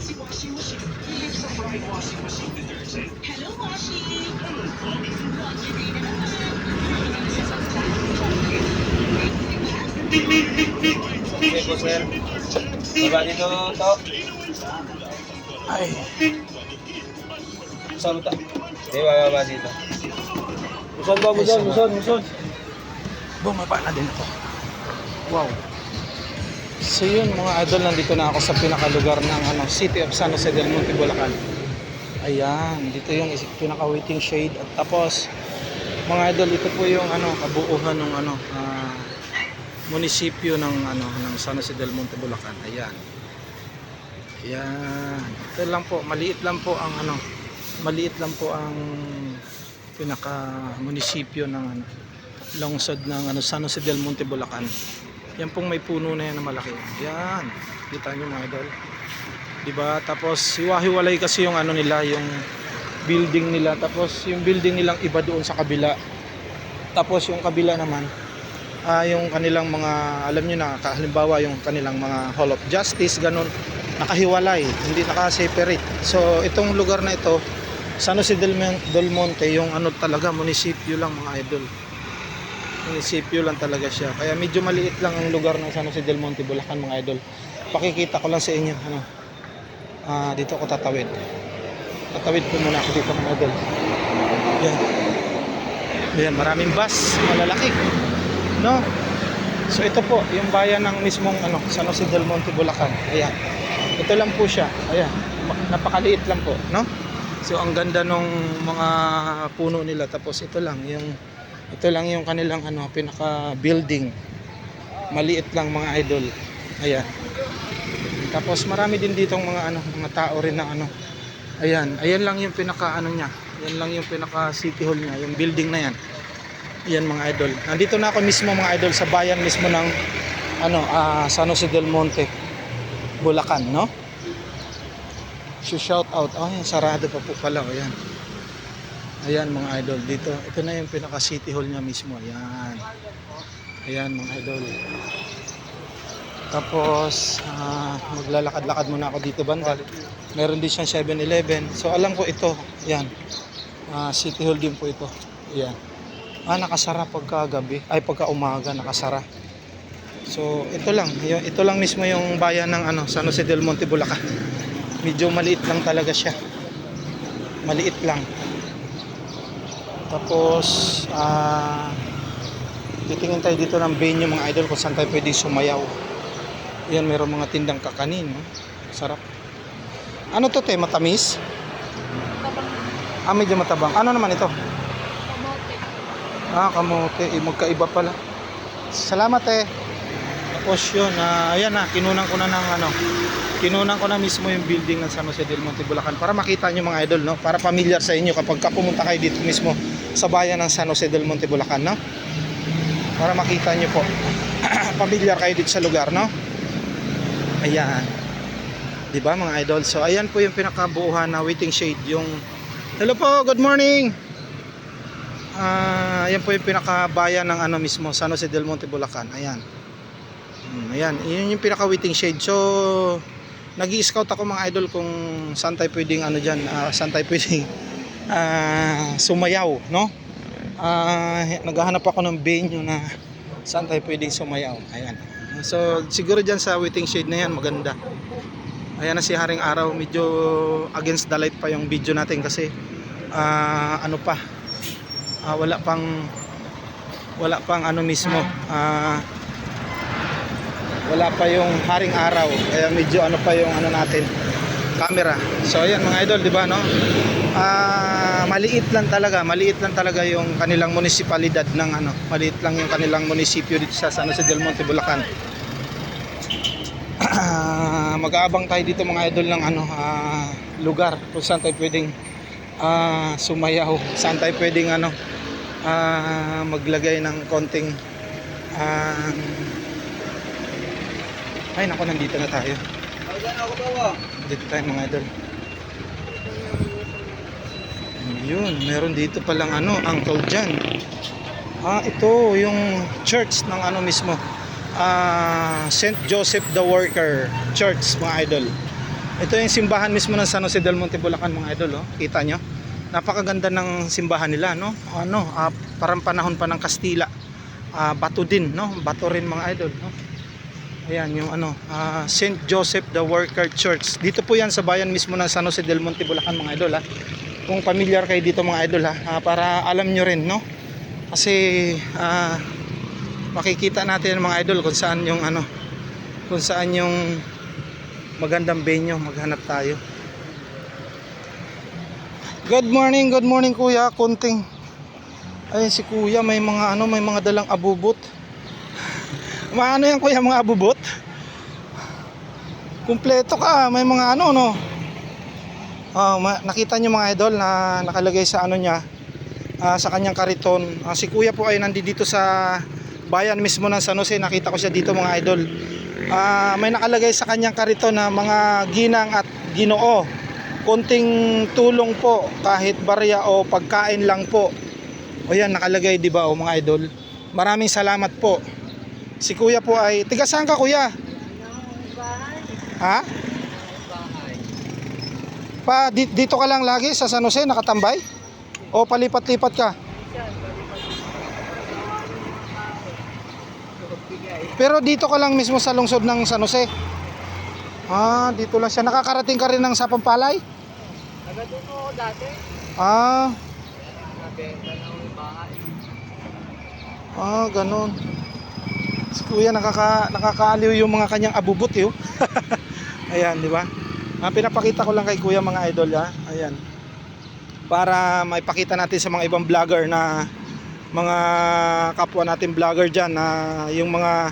Hello, Washi! Laundry day na naman. Okay po, sir. Diba dito, to? Ay, Saan ta? Di ba, baba dito. Muson ba, muson, muson, muson. bumaba na din ako. Wow. So yun mga idol, nandito na ako sa pinakalugar ng ano, City of San Jose del Monte, Bulacan. Ayan, dito yung pinaka-waiting shade. At tapos, mga idol, ito po yung ano, kabuuhan ng ano, ah, munisipyo ng ano ng San Jose del Monte, Bulacan. Ayan. Ayan. Ito lang po, maliit lang po ang ano, maliit lang po ang pinaka munisipyo ng ano, lungsod ng ano, San Jose del Monte, Bulacan. Yan pong may puno na yan na malaki. Yan. Kita nyo mga idol. Diba? Tapos hiwa-hiwalay kasi yung ano nila, yung building nila. Tapos yung building nilang iba doon sa kabila. Tapos yung kabila naman, ah yung kanilang mga, alam nyo na, halimbawa yung kanilang mga Hall of Justice, ganun, nakahiwalay, hindi naka-separate. So itong lugar na ito, San Jose del Monte, yung ano talaga, munisipyo lang mga idol munisipyo lang talaga siya. Kaya medyo maliit lang ang lugar ng San Jose del Monte, Bulacan mga idol. Pakikita ko lang sa inyo ano. Ah, dito ako tatawid. Tatawid ko muna ako dito mga idol. Yan. Yan, maraming bus, malalaki. No? So ito po, yung bayan ng mismong ano, San Jose del Monte, Bulacan. Ayan. Ito lang po siya. Ayan. Napakaliit lang po, no? So ang ganda nung mga puno nila tapos ito lang yung ito lang yung kanilang ano pinaka building. Maliit lang mga idol. Ayan. Tapos marami din ditong mga ano mga tao rin na ano. Ayan, ayan lang yung pinaka ano niya. Yan lang yung pinaka city hall niya, yung building na yan. Yan mga idol. Nandito na ako mismo mga idol sa bayan mismo ng ano ah, San Jose del Monte. Bulacan, no? So shout out. Oh, yan, sarado pa po pala. Oh, yan. Ayan mga idol dito. Ito na yung pinaka city hall niya mismo. Ayan. Ayan mga idol. Tapos ah, maglalakad-lakad muna ako dito banda. Meron din siyang 7-Eleven. So alam ko ito. Ayan. Ah, city hall din po ito. Ayan. Ah, nakasara pagka gabi. Ay, pagka umaga nakasara. So, ito lang. Ito lang mismo yung bayan ng ano, San Jose del Monte, Bulacan. Medyo maliit lang talaga siya. Maliit lang. Tapos, ah, titingin tayo dito ng venue mga idol kung saan tayo pwedeng sumayaw. Yan, meron mga tindang kakanin. No? Sarap. Ano to te? Matamis? Ah, medyo matabang. Ano naman ito? Ah, kamote. Eh, magkaiba pala. Salamat eh. Tapos yun, ah, ayan na, kinunan ko na ng ano, kinunan ko na mismo yung building ng San Jose del Monte, Bulacan para makita nyo mga idol, no? Para familiar sa inyo kapag ka pumunta kayo dito mismo sa bayan ng San Jose del Monte, Bulacan, no? Para makita nyo po. familiar kayo dito sa lugar, no? Ayan. ba mga idol? So ayan po yung pinakabuuhan na waiting shade yung Hello po, good morning. Ah, ayan po yung pinakabayan ng ano mismo, San Jose del Monte, Bulacan. Ayan. Hmm, ayan, yun yung pinaka waiting shade. So, nag-i-scout ako mga idol kung saan tayo pwedeng ano diyan, saan tayo pwedeng ah, sumayaw, no? Ah, naghahanap ako ng venue na saan tayo pwedeng sumayaw. Ayan. So, siguro diyan sa waiting shade na yan, maganda. Ayan na si Haring Araw, medyo against the light pa yung video natin kasi ah, ano pa, ah, wala pang wala pang ano mismo, ah, wala pa yung Haring Araw, kaya medyo ano pa yung ano natin, camera. So ayan mga idol, di ba no? Ah, maliit lang talaga, maliit lang talaga yung kanilang munisipalidad ng ano, maliit lang yung kanilang munisipyo dito sa San Jose del Monte, Bulacan. Ah, mag-aabang tayo dito mga idol ng ano ah, lugar kung saan tayo pwedeng ah, sumayaw, saan tayo pwedeng ano ah, maglagay ng konting ah, ay nako nandito na tayo dito tayo mga idol yun meron dito palang ano uncle dyan ah ito yung church ng ano mismo ah St. Joseph the Worker Church mga idol Ito yung simbahan mismo ng San Jose del Monte Bulacan mga idol, oh. Kita nyo? Napakaganda ng simbahan nila, no? Ano, ah, parang panahon pa ng Kastila. Ah, bato din, no? Bato rin mga idol, no? Ayan, yung ano, ah, St. Joseph the Worker Church. Dito po yan sa bayan mismo ng San Jose del Monte Bulacan mga idol, ha? Kung familiar kayo dito mga idol, ha? Ah, para alam nyo rin, no? Kasi, ah, makikita natin mga idol kung saan yung ano, kung saan yung magandang venue maghanap tayo good morning good morning kuya kunting ay si kuya may mga ano may mga dalang abubot maano yan kuya mga abubot kumpleto ka may mga ano no oh, nakita nyo mga idol na nakalagay sa ano niya ah, sa kanyang kariton Ah, si kuya po ay nandito sa bayan mismo ng San Jose nakita ko siya dito mga idol Ah, may nakalagay sa kanyang karito na mga ginang at ginoo. Konting tulong po kahit barya o pagkain lang po. O yan nakalagay 'di ba o mga idol. Maraming salamat po. Si Kuya po ay tiga saan ka Kuya? Ha? Pa di- dito ka lang lagi sa San Jose nakatambay? O palipat-lipat ka? Pero dito ka lang mismo sa lungsod ng San Jose. Ah, dito lang siya. Nakakarating ka rin ng Sapampalay? Taga doon ako dati. Ah, Nabenta na yung bahay. ah, ganun. Si Kuya nakaka nakakaaliw yung mga kanyang abubot eh. oh. Ayan, di ba? Ah, pinapakita ko lang kay Kuya mga idol ha. Ayan. Para maipakita natin sa mga ibang vlogger na mga kapwa natin vlogger dyan na yung mga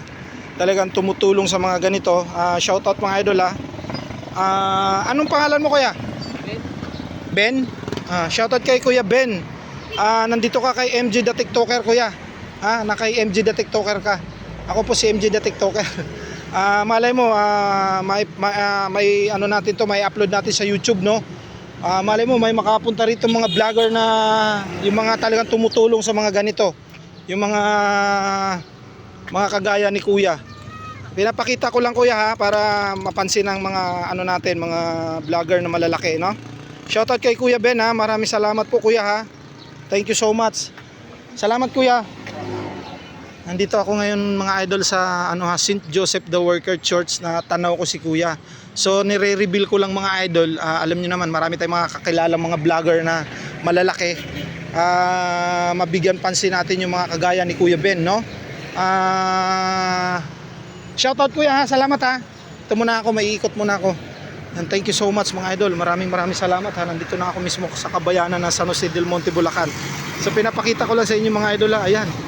talagang tumutulong sa mga ganito. Ah, shoutout mga idol ha. Ah, anong pangalan mo kuya? Ben? Ah, shoutout kay Kuya Ben. Ah, nandito ka kay MG the TikToker kuya. Ah, na kay MG the TikToker ka. Ako po si MG the TikToker. Ah, malay mo ah, may, may, ah, may ano natin to, may upload natin sa YouTube no. Ah, malay mo may makapunta rito mga vlogger na yung mga talagang tumutulong sa mga ganito. Yung mga mga kagaya ni Kuya. Pinapakita ko lang Kuya ha para mapansin ng mga ano natin, mga vlogger na malalaki, no? Shoutout kay Kuya Ben ha. Maraming salamat po Kuya ha. Thank you so much. Salamat Kuya. Nandito ako ngayon mga idol sa ano ha, St. Joseph the Worker Church na tanaw ko si Kuya. So nire-reveal ko lang mga idol, ah, alam niyo naman marami tayong mga kakilala mga vlogger na malalaki. Ah, mabigyan pansin natin yung mga kagaya ni Kuya Ben, no? Ah, shoutout Kuya ha, salamat ha. Ito muna ako, maiikot muna ako. And thank you so much mga idol. Maraming maraming salamat ha. Nandito na ako mismo sa kabayanan ng San Jose del Monte, Bulacan. So pinapakita ko lang sa inyo mga idol ha. Ayan.